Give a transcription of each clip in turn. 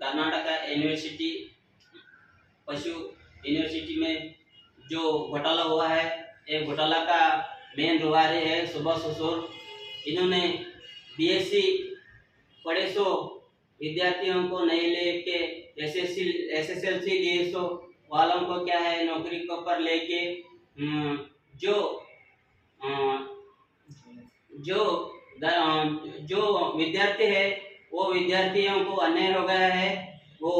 Karnataka university पशु university में जो घोटाला हुआ है ये घोटाला का मेन रुवारी है सुबह ससुर। इन्होंने बीएससी पढ़े सो विद्यार्थियों को नहीं लेके एस एस एस एस वालों को क्या है नौकरी को पर लेके हम्म, जो जो जो विद्यार्थी है वो विद्यार्थियों को अन्याय हो गया है, वो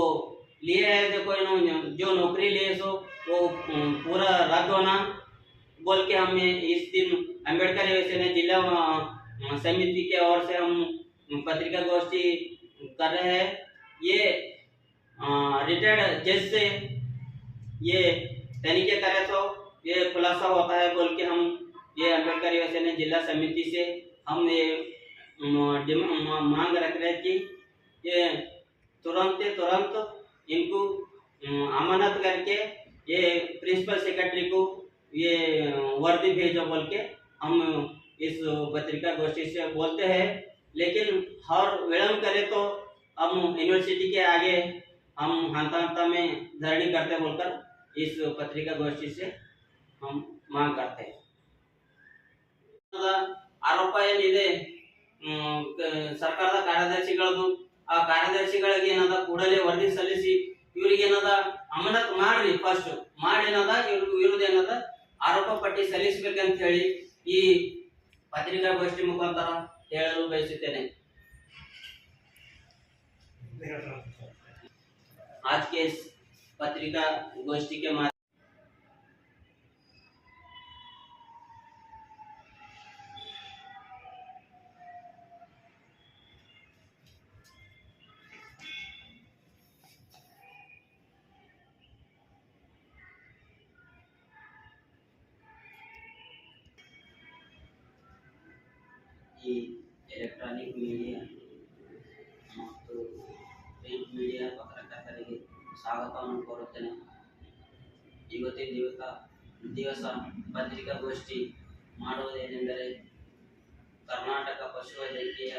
लिए है देखो इन्होंने जो नौकरी लिए सो, वो पूरा रद्द होना बोल के हम इस दिन अंबेडकर योजना जिला समिति के ओर से हम पत्रिका गोष्ठी कर रहे हैं। ये रिटायर्ड जज से ये तनिखे करे तो ये खुलासा होता है बोल के हम ये अंबेडकर योजना जिला समिति से हम ये मांग रख रहे हैं कि ये तुरंत तुरंत इनको अम, अमानत करके ये प्रिंसिपल सेक्रेटरी को ये वर्दी भेजो बोल के हम इस पत्रिका गोष्ठी से बोलते हैं लेकिन हर विलम्ब करे तो हम यूनिवर्सिटी के आगे हम हंता हंता में धरनी करते बोलकर इस पत्रिका गोष्ठी से हम मांग करते हैं ಆರೋಪ ಏನಿದೆ ಹ್ಮ್, ಕ- ಸರ್ಕಾರದ ಕಾರ್ಯದರ್ಶಿಗಳದು ಆ ಕಾರ್ಯದರ್ಶಿಗಳಿಗೆ ಏನದ ಕೂಡಲೇ ವರದಿ ಸಲ್ಲಿಸಿ ಇವ್ರಿಗೆ ಏನದ ಅಮಾನತ್ ಮಾಡ್ರಿ ಫಸ್ಟ್ ಮಾಡಿ ಏನದ ಇವ್ರ ವಿರುದ್ಧ ಏನದ ಆರೋಪ ಪಟ್ಟಿ ಸಲ್ಲಿಸಬೇಕಂತ ಹೇಳಿ ಈ ಪತ್ರಿಕಾಗೋಷ್ಠಿ ಮುಖಾಂತರ ಹೇಳಲು ಬಯಸುತ್ತೇನೆ आज के इस पत्रिका गोष्ठी के माध्यम ಈ ಎಲೆಕ್ಟ್ರಾನಿಕ್ ಮೀಡಿಯಾ ಮತ್ತು ಪ್ರಿಂಟ್ ಮೀಡಿಯಾ ಪತ್ರಕರ್ತರಿಗೆ ಸ್ವಾಗತವನ್ನು ಕೋರುತ್ತೇನೆ ಇವತ್ತಿನ ದಿವಸ ದಿವಸ ಪತ್ರಿಕಾಗೋಷ್ಠಿ ಮಾಡುವುದೇನೆಂದರೆ ಕರ್ನಾಟಕ ಪಶುವೈದ್ಯಕೀಯ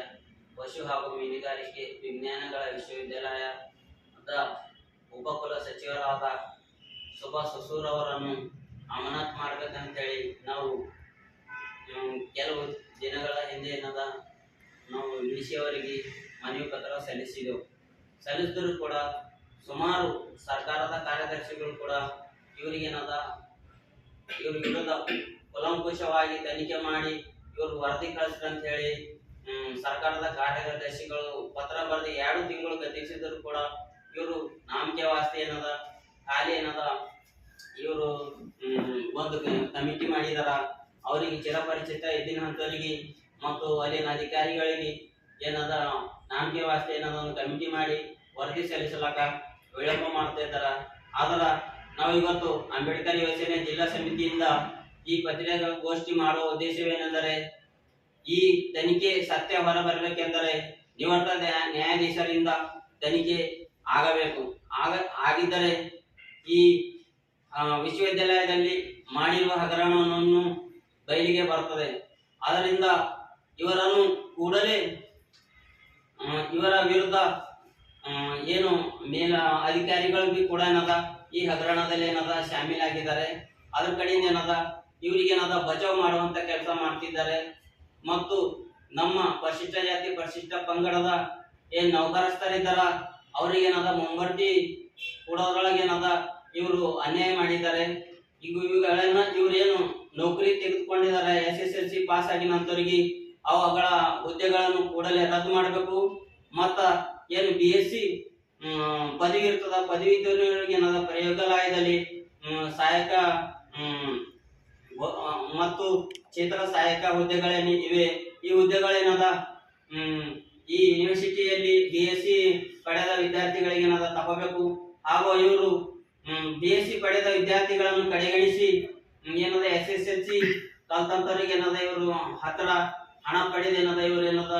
ಪಶು ಹಾಗೂ ಮೀನುಗಾರಿಕೆ ವಿಜ್ಞಾನಗಳ ವಿಶ್ವವಿದ್ಯಾಲಯದ ಉಪಕುಲ ಸಚಿವರಾದ ಸುಭಾಷ್ ಸಸೂರ್ ಅವರನ್ನು ಅಮಾನತ್ ಮಾಡ್ಬೇಕಂತೇಳಿ ನಾವು ಹ್ಮ್, ಕೆಲವು ದಿನಗಳ ಹಿಂದೆ ಏನದ, ನಾವು ಅವರಿಗೆ ಮನವಿ ಪತ್ರ ಸಲ್ಲಿಸಿದೆವು. ಸಲ್ಲಿಸಿದ್ರು ಕೂಡ ಸುಮಾರು ಸರ್ಕಾರದ ಕಾರ್ಯದರ್ಶಿಗಳು ಕೂಡ ಇವರಿಗೇನದ ಇವ್ರ ವಿರುದ್ಧ ಕುಲಂಕುಷವಾಗಿ ತನಿಖೆ ಮಾಡಿ ಇವರು ವರದಿ ಅಂತ ಹೇಳಿ ಸರ್ಕಾರದ ಕಾರ್ಯದರ್ಶಿಗಳು ಪತ್ರ ಬರೆದು ಎರಡು ತಿಂಗಳು ಗತಿಸಿದ್ರು ಕೂಡ ಇವರು ನಾಮಕೆ ವಾಸ್ತೆ ಏನದ, ಖಾಲಿ ಏನದ, ಇವರು ಒಂದು ಕಮಿಟಿ ಮಾಡಿದಾರ. ಅವರಿಗೆ ಚಿರಪರಿಚಿತ ಹಂತವರಿಗೆ ಮತ್ತು ಅಲ್ಲಿನ ಅಧಿಕಾರಿಗಳಿಗೆ ಏನದ ನಾಮಕೆ ವಾಸ್ತೆ ಏನದ ಕಮಿಟಿ ಮಾಡಿ ವರದಿ ಸಲ್ಲಿಸಲಕ ವಿಳಂಬ ಮಾಡ್ತಾ ಇದ್ದಾರ. ಆದ್ರ ನಾವು ಇವತ್ತು ಅಂಬೇಡ್ಕರ್ ಯೋಜನೆ ಜಿಲ್ಲಾ ಸಮಿತಿಯಿಂದ ಈ ಪತ್ರಿಕಾಗೋಷ್ಠಿ ಮಾಡುವ ಉದ್ದೇಶವೇನೆಂದರೆ, ಈ ತನಿಖೆ ಸತ್ಯ ಹೊರಬರಬೇಕೆಂದರೆ ನಿವೃತ್ತ ನ್ಯಾಯ- ನ್ಯಾಯಾಧೀಶರಿಂದ ತನಿಖೆ ಆಗಬೇಕು. ಆಗ, ಆಗಿದ್ದರೆ ಈ ವಿಶ್ವವಿದ್ಯಾಲಯದಲ್ಲಿ ಮಾಡಿರುವ ಹಗರಣವನ್ನು ಬಯಲಿಗೆ ಬರ್ತದೆ. ಆದ್ದರಿಂದ ಇವರನ್ನು ಕೂಡಲೇ ಇವರ ವಿರುದ್ಧ ಏನು ಮೇಲ ಅಧಿಕಾರಿಗಳು ಬಿ ಕೂಡ ಏನದ, ಈ ಹಗರಣದಲ್ಲಿ ಏನದ ಶಾಮೀಲಾಗಿದ್ದಾರೆ ಅದ್ರ ಕಡೆಯಿಂದ ಏನದ, ಇವರಿಗೆ ಏನದ, ಬಚಾವ್ ಮಾಡುವಂತ ಕೆಲಸ ಮಾಡ್ತಿದ್ದಾರೆ. ಮತ್ತು ನಮ್ಮ ಪರಿಶಿಷ್ಟ ಜಾತಿ, ಪರಿಶಿಷ್ಟ ಪಂಗಡದ ಏನ್ ನೌಕರಸ್ಥರಿದ್ದಾರ, ಅವ್ರಿಗೆ ಏನದ ಮುಂಬಡ್ತಿ ಕೊಡೋದ್ರೊಳಗೆ ಏನದ, ಇವರು ಅನ್ಯಾಯ ಮಾಡಿದ್ದಾರೆ. ಈಗ ಇವುಗಳನ್ನ ಇವ್ರೇನು ನೌಕರಿ ತೆಗೆದುಕೊಂಡಿದ್ದಾರೆ. S S L C pass ಆಗಿನಂತವರಿಗೆ ಅವುಗಳ ಹುದ್ದೆಗಳನ್ನು ಕೂಡಲೇ ರದ್ದು ಮಾಡಬೇಕು. ಮತ್ತ ಏನು ಬಿ ಎಸ್ ಸಿ ಪದವಿ ಇರ್ತದ, ಪದವಿ ಏನದ ಪ್ರಯೋಗಾಲಯದಲ್ಲಿ ಸಹಾಯಕ ಮತ್ತು ಕ್ಷೇತ್ರ ಸಹಾಯಕ ಹುದ್ದೆಗಳೇನು ಇವೆ? ಈ ಹುದ್ದೆಗಳೇನದ ಈ ಯೂನಿವರ್ಸಿಟಿಯಲ್ಲಿ ಬಿ ಎಸ್ ಸಿ ಪಡೆದ ವಿದ್ಯಾರ್ಥಿಗಳಿಗೆ ಏನಾದ ತಗೋಬೇಕು? ಹಾಗೂ ಇವರು ಬಿ ಎಸ್ ಸಿ ಪಡೆದ ವಿದ್ಯಾರ್ಥಿಗಳನ್ನು ಕಡೆಗಣಿಸಿ ಏನದ ಎಸ್ ಎಸ್ ಎಲ್ ಸಿ ಕಲ್ತಂತವ್ರಿಗೆ ಏನದ ಇವರು ಹತ್ರ ಹಣ ಪಡೆದ ಏನದ ಇವರು ಏನದ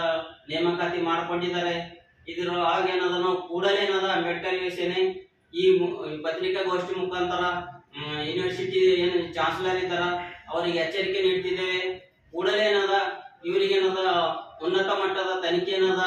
ನೇಮಕಾತಿ ಮಾಡ್ಕೊಂಡಿದ್ದಾರೆ. ಇದ್ರ ಆಗ ಕೂಡಲೇ ಏನದ ಅಂಬೇಡ್ಕರ್ ಯೋಜನೆ ಈ ಪತ್ರಿಕಾಗೋಷ್ಠಿ ಮುಖಾಂತರ ಯೂನಿವರ್ಸಿಟಿ ಏನು ಚಾನ್ಸಲರ್ ಇದ್ದಾರ, ಅವರಿಗೆ ಎಚ್ಚರಿಕೆ ನೀಡ್ತಿದ್ದೇವೆ. ಕೂಡಲೇ ಏನದ ಇವರಿಗೆ ಏನದ ಉನ್ನತ ಮಟ್ಟದ ತನಿಖೆ ಏನದ